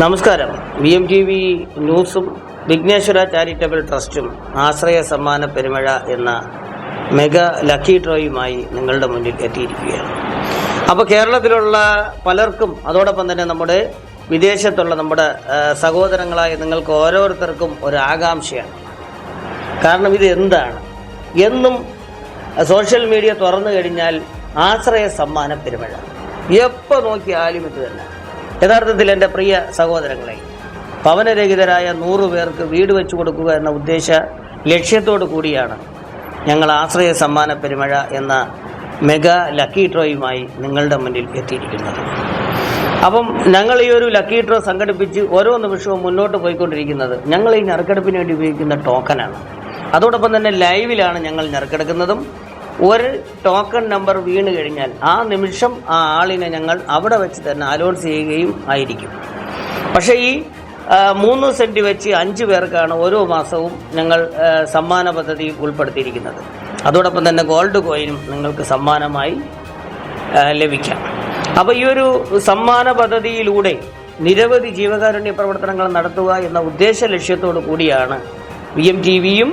നമസ്കാരം. V M T V ന്യൂസും Vighneshwara charitable ട്രസ്റ്റും ആശ്രയ സമ്മാന പെരുമഴ എന്ന മെഗാ ലക്കി ഡ്രോയുമായി നിങ്ങളുടെ മുന്നിൽ എത്തിയിരിക്കുകയാണ്. അപ്പോൾ കേരളത്തിലുള്ള പലർക്കും അതോടൊപ്പം തന്നെ നമ്മുടെ വിദേശത്തുള്ള നമ്മുടെ സഹോദരങ്ങളായ നിങ്ങൾക്ക് ഓരോരുത്തർക്കും ഒരു ആകാംക്ഷയാണ്. കാരണം ഇത് എന്താണ്? എന്നും സോഷ്യൽ മീഡിയ തുറന്നു കഴിഞ്ഞാൽ ആശ്രയ സമ്മാന പെരുമഴ. എപ്പോൾ നോക്കിയാലും ഇത് തന്നെ. യഥാർത്ഥത്തിൽ എന്റെ പ്രിയ സഹോദരങ്ങളെ ഭവനരഹിതരായ നൂറ് പേർക്ക് വീട് വെച്ചു കൊടുക്കുക എന്ന ഉദ്ദേശ ലക്ഷ്യത്തോടു കൂടിയാണ് ഞങ്ങൾ ആശ്രയ സമ്മാന പെരുമഴ എന്ന മെഗാ ലക്കി ഡ്രോയുമായി നിങ്ങളുടെ മുന്നിൽ എത്തിയിരിക്കുന്നത്. അപ്പം ഞങ്ങൾ ഈ ഒരു ലക്കി ഡ്രോ സംഘടിപ്പിച്ച് ഓരോ നിമിഷവും മുന്നോട്ട് പോയിക്കൊണ്ടിരിക്കുന്നത് ഞങ്ങൾ ഈ ഞറുക്കെടുപ്പിന് വേണ്ടി ഉപയോഗിക്കുന്ന ടോക്കനാണ് അതോടൊപ്പം തന്നെ ലൈവിലാണ് ഞങ്ങൾ ഞറുക്കെടുക്കുന്നതും. ഒരു ടോക്കൺ നമ്പർ വീണ് കഴിഞ്ഞാൽ ആ നിമിഷം ആ ആളിനെ ഞങ്ങൾ അവിടെ വെച്ച് തന്നെ അലോൺസ് ചെയ്യുകയും ആയിരിക്കും. പക്ഷേ ഈ മൂന്ന് സെന്റ് വെച്ച് അഞ്ച് പേർക്കാണ് ഓരോ മാസവും ഞങ്ങൾ സമ്മാന പദ്ധതി ഉൾപ്പെടുത്തിയിരിക്കുന്നത്. അതോടൊപ്പം തന്നെ ഗോൾഡ് കോയിനും നിങ്ങൾക്ക് സമ്മാനമായി ലഭിക്കാം. അപ്പോൾ ഈ ഒരു സമ്മാന പദ്ധതിയിലൂടെ നിരവധി ജീവകാരുണ്യ പ്രവർത്തനങ്ങൾ നടത്തുക എന്ന ഉദ്ദേശ ലക്ഷ്യത്തോടു കൂടിയാണ് വി എം ടി വിയും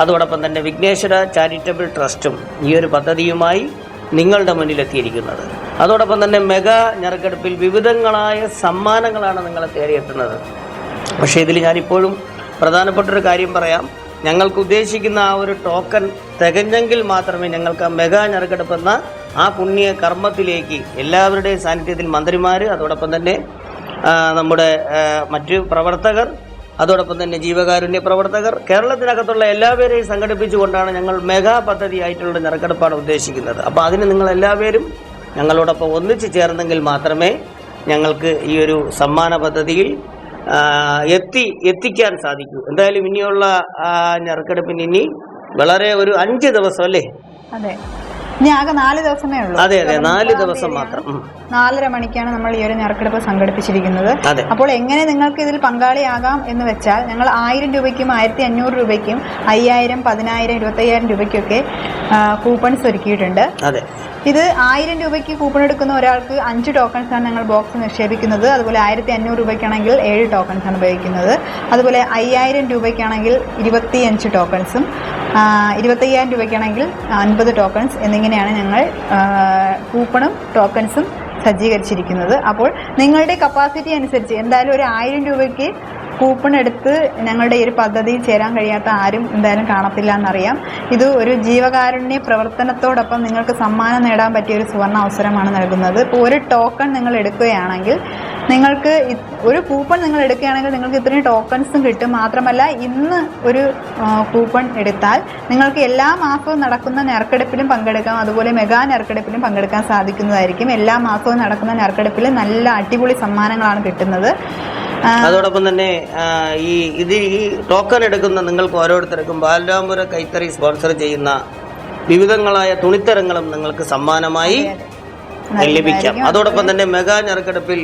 അതോടൊപ്പം തന്നെ വിഘ്നേശ്വര ചാരിറ്റബിൾ ട്രസ്റ്റും ഈ ഒരു പദ്ധതിയുമായി നിങ്ങളുടെ മുന്നിലെത്തിയിരിക്കുന്നത് അതോടൊപ്പം തന്നെ മെഗാ ഞെറുക്കെടുപ്പിൽ വിവിധങ്ങളായ സമ്മാനങ്ങളാണ് നിങ്ങളെ തേടിയെത്തുന്നത്. പക്ഷേ ഇതിൽ ഞാനിപ്പോഴും പ്രധാനപ്പെട്ടൊരു കാര്യം പറയാം. ഞങ്ങൾക്ക് ഉദ്ദേശിക്കുന്ന ആ ഒരു ടോക്കൺ തികഞ്ഞെങ്കിൽ മാത്രമേ ഞങ്ങൾക്ക് ആ മെഗാ ഞെറുക്കെടുപ്പെന്ന ആ പുണ്യ കർമ്മത്തിലേക്ക് എല്ലാവരുടെയും സാന്നിധ്യത്തിൽ മന്ത്രിമാർ അതോടൊപ്പം തന്നെ നമ്മുടെ മറ്റ് പ്രവർത്തകർ അതോടൊപ്പം തന്നെ ജീവകാരുണ്യ പ്രവർത്തകർ കേരളത്തിനകത്തുള്ള എല്ലാവരെയും സംഘടിപ്പിച്ചുകൊണ്ടാണ് ഞങ്ങൾ മെഗാ പദ്ധതി ആയിട്ടുള്ള നറുക്കെടുപ്പാണ് ഉദ്ദേശിക്കുന്നത്. അപ്പോൾ അതിന് നിങ്ങൾ എല്ലാവരും ഞങ്ങളോടൊപ്പം ഒന്നിച്ചു ചേർന്നെങ്കിൽ മാത്രമേ ഞങ്ങൾക്ക് ഈ ഒരു സമ്മാന പദ്ധതിയിൽ എത്തി എത്തിക്കാൻ സാധിക്കൂ. എന്തായാലും ഇനിയുള്ള ഞെറുക്കെടുപ്പിന് ഇനി വളരെ ഒരു അഞ്ച് ദിവസം അല്ലേ? അതെ. ഇനി ആകെ നാല് ദിവസമേ ഉള്ളൂ. അതെ അതെ. നാല് ദിവസം മാത്രം. നാലര മണിക്കാണ് നമ്മൾ ഈ ഒരു ഞെറുക്കെടുപ്പ് സംഘടിപ്പിച്ചിരിക്കുന്നത്. അപ്പോൾ എങ്ങനെ നിങ്ങൾക്ക് ഇതിൽ പങ്കാളിയാകാം എന്ന് വെച്ചാൽ ഞങ്ങൾ ആയിരം രൂപയ്ക്കും ആയിരത്തി അഞ്ഞൂറ് രൂപയ്ക്കും അയ്യായിരം പതിനായിരം ഇരുപത്തയ്യായിരം രൂപയ്ക്കൊക്കെ കൂപ്പൺസ് ഒരുക്കിയിട്ടുണ്ട്. ഇത് ആയിരം രൂപയ്ക്ക് കൂപ്പൺ എടുക്കുന്ന ഒരാൾക്ക് അഞ്ച് ടോക്കൺസ് ആണ് ഞങ്ങൾ ബോക്സ് നിക്ഷേപിക്കുന്നത്. അതുപോലെ ആയിരത്തി അഞ്ഞൂറ് രൂപയ്ക്കാണെങ്കിൽ ഏഴ് ടോക്കൺസ് ആണ് ഉപയോഗിക്കുന്നത്. അതുപോലെ അയ്യായിരം രൂപയ്ക്കാണെങ്കിൽ ഇരുപത്തിയഞ്ച് ടോക്കൺസും ഇരുപത്തയ്യായിരം രൂപയ്ക്കാണെങ്കിൽ അൻപത് ടോക്കൺസ് എന്നിങ്ങനെയാണ് ഞങ്ങൾ കൂപ്പണും ടോക്കൺസും സജ്ജീകരിച്ചിരിക്കുന്നത്. അപ്പോൾ നിങ്ങളുടെ കപ്പാസിറ്റി അനുസരിച്ച് എന്തായാലും ഒരു ആയിരം രൂപയ്ക്ക് കൂപ്പൺ എടുത്ത് ഞങ്ങളുടെ ഈ ഒരു പദ്ധതിയിൽ ചേരാൻ കഴിയാത്ത ആരും എന്തായാലും കാണത്തില്ല എന്നറിയാം. ഇത് ഒരു ജീവകാരുണ്യ പ്രവർത്തനത്തോടൊപ്പം നിങ്ങൾക്ക് സമ്മാനം നേടാൻ പറ്റിയ ഒരു സുവർണ അവസരമാണ് നൽകുന്നത്. ഇപ്പോൾ ഒരു ടോക്കൺ നിങ്ങൾ എടുക്കുകയാണെങ്കിൽ നിങ്ങൾക്ക് ഒരു കൂപ്പൺ നിങ്ങൾ എടുക്കുകയാണെങ്കിൽ നിങ്ങൾക്ക് ഇത്രയും ടോക്കൺസും കിട്ടും. മാത്രമല്ല ഇന്ന് ഒരു കൂപ്പൺ എടുത്താൽ നിങ്ങൾക്ക് എല്ലാ മാസവും നടക്കുന്ന നെറുക്കെടുപ്പിലും പങ്കെടുക്കാം. അതുപോലെ മെഗാ നെറുക്കെടുപ്പിലും പങ്കെടുക്കാൻ സാധിക്കുന്നതായിരിക്കും. എല്ലാ മാസവും നടക്കുന്ന നെറുക്കെടുപ്പിൽ നല്ല അടിപൊളി സമ്മാനങ്ങളാണ് കിട്ടുന്നത്. അതോടൊപ്പം തന്നെ ഈ ഇത് ഈ ടോക്കൺ എടുക്കുന്ന നിങ്ങൾക്ക് ഓരോരുത്തർക്കും ബാലരാമപുര കൈത്തറി സ്പോൺസർ ചെയ്യുന്ന വിവിധങ്ങളായ തുണിത്തരങ്ങളും നിങ്ങൾക്ക് സമ്മാനമായി. ലഭിക്കാം. അതോടൊപ്പം തന്നെ മെഗാ ഞെറുക്കെടുപ്പിൽ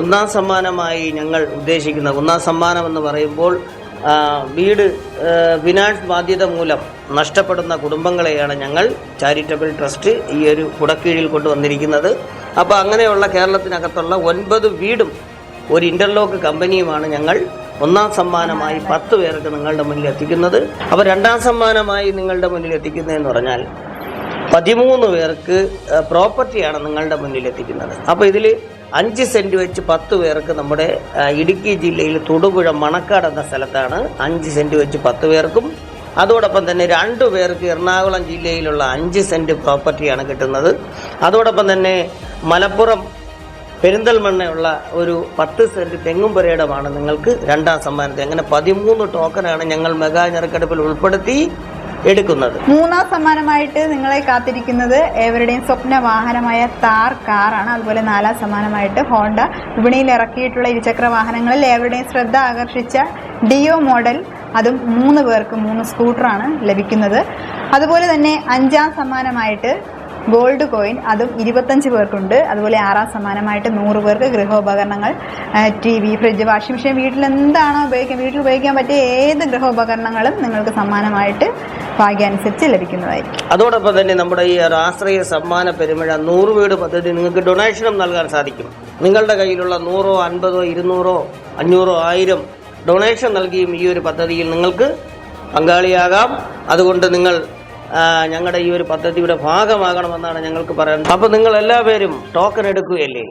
ഒന്നാം സമ്മാനമായി ഞങ്ങൾ ഉദ്ദേശിക്കുന്ന ഒന്നാം സമ്മാനം എന്ന് പറയുമ്പോൾ വീട് ഫിനാൻസ് ബാധ്യത മൂലം നഷ്ടപ്പെടുന്ന കുടുംബങ്ങളെയാണ് ഞങ്ങൾ ചാരിറ്റബിൾ ട്രസ്റ്റ് ഈ ഒരു കുടക്കീഴിൽ കൊണ്ടുവന്നിരിക്കുന്നത്. അപ്പോൾ അങ്ങനെയുള്ള കേരളത്തിനകത്തുള്ള ഒൻപത് വീടും ഒരു ഇന്റർലോക്ക് കമ്പനിയുമാണ് ഞങ്ങൾ ഒന്നാം സമ്മാനമായി പത്ത് പേർക്ക് നിങ്ങളുടെ മുന്നിൽ എത്തിക്കുന്നത്. അപ്പോൾ രണ്ടാം സമ്മാനമായി നിങ്ങളുടെ മുന്നിൽ എത്തിക്കുന്നതെന്ന് പറഞ്ഞാൽ പതിമൂന്ന് പേർക്ക് പ്രോപ്പർട്ടിയാണ് നിങ്ങളുടെ മുന്നിൽ എത്തിക്കുന്നത് അപ്പോൾ ഇതിൽ അഞ്ച് സെന്റ് വെച്ച് പത്ത് പേർക്ക് നമ്മുടെ ഇടുക്കി ജില്ലയിൽ തൊടുപുഴ മണക്കാട് എന്ന സ്ഥലത്താണ് അഞ്ച് സെന്റ് വെച്ച് പത്ത് പേർക്കും അതോടൊപ്പം തന്നെ രണ്ടു പേർക്ക് എറണാകുളം ജില്ലയിലുള്ള അഞ്ച് സെന്റ് പ്രോപ്പർട്ടിയാണ് കിട്ടുന്നത്. അതോടൊപ്പം തന്നെ മലപ്പുറം പെരിന്തൽമണ്ണയുള്ള ഒരു പത്ത് സെന്റ് തെങ്ങും പുരയിടമാണ് നിങ്ങൾക്ക് രണ്ടാം സമ്മാനത്തിൽ അങ്ങനെ പതിമൂന്ന് ടോക്കനാണ് ഞങ്ങൾ മെഗാ ഞെറുക്കെടുപ്പിൽ ഉൾപ്പെടുത്തി എടുക്കുന്നത്. മൂന്നാം സമ്മാനമായിട്ട് നിങ്ങളെ കാത്തിരിക്കുന്നത് ഏവരുടെയും സ്വപ്ന വാഹനമായ താർ കാറാണ്. അതുപോലെ നാലാം സമ്മാനമായിട്ട് ഹോണ്ട. വിപണിയിൽ ഇറക്കിയിട്ടുള്ള ഇരുചക്ര വാഹനങ്ങളിൽ ഏവരുടെയും ശ്രദ്ധ ആകർഷിച്ച ഡിയോ മോഡൽ. അതും മൂന്ന് പേർക്ക് മൂന്ന് സ്കൂട്ടറാണ് ലഭിക്കുന്നത്. അതുപോലെ തന്നെ അഞ്ചാം സമ്മാനമായിട്ട് ഗോൾഡ് കോയിൻ. അതും ഇരുപത്തഞ്ച് പേർക്കുണ്ട്. അതുപോലെ ആറാം സമ്മാനമായിട്ട് നൂറ് പേർക്ക് ഗൃഹോപകരണങ്ങൾ. T V fridge washing machine വീട്ടിൽ എന്താണോ ഉപയോഗിക്കാൻ വീട്ടിൽ ഉപയോഗിക്കാൻ പറ്റിയ ഏത് ഗൃഹോപകരണങ്ങളും നിങ്ങൾക്ക് സമ്മാനമായിട്ട് ഭാഗ്യാനുസരിച്ച് ലഭിക്കുന്നതായിരിക്കും. അതോടൊപ്പം തന്നെ നമ്മുടെ ഈ രാഷ്ട്രീയ സമ്മാന പെരുമഴ നൂറ് വീട് പദ്ധതി നിങ്ങൾക്ക് ഡൊണേഷനും നൽകാൻ സാധിക്കും. നിങ്ങളുടെ കയ്യിലുള്ള നൂറോ അൻപതോ ഇരുന്നൂറോ അഞ്ഞൂറോ ആയിരം ഡൊണേഷൻ നൽകിയും ഈ ഒരു പദ്ധതിയിൽ നിങ്ങൾക്ക് പങ്കാളിയാകാം. അതുകൊണ്ട് നിങ്ങൾ ഞങ്ങളുടെ ഈ ഒരു പദ്ധതിയുടെ ഭാഗമാകണമെന്നാണ് ഞങ്ങൾക്ക് പറയുന്നത് അപ്പോൾ നിങ്ങൾ എല്ലാവരും ടോക്കൺ എടുക്കുകയല്ലേ?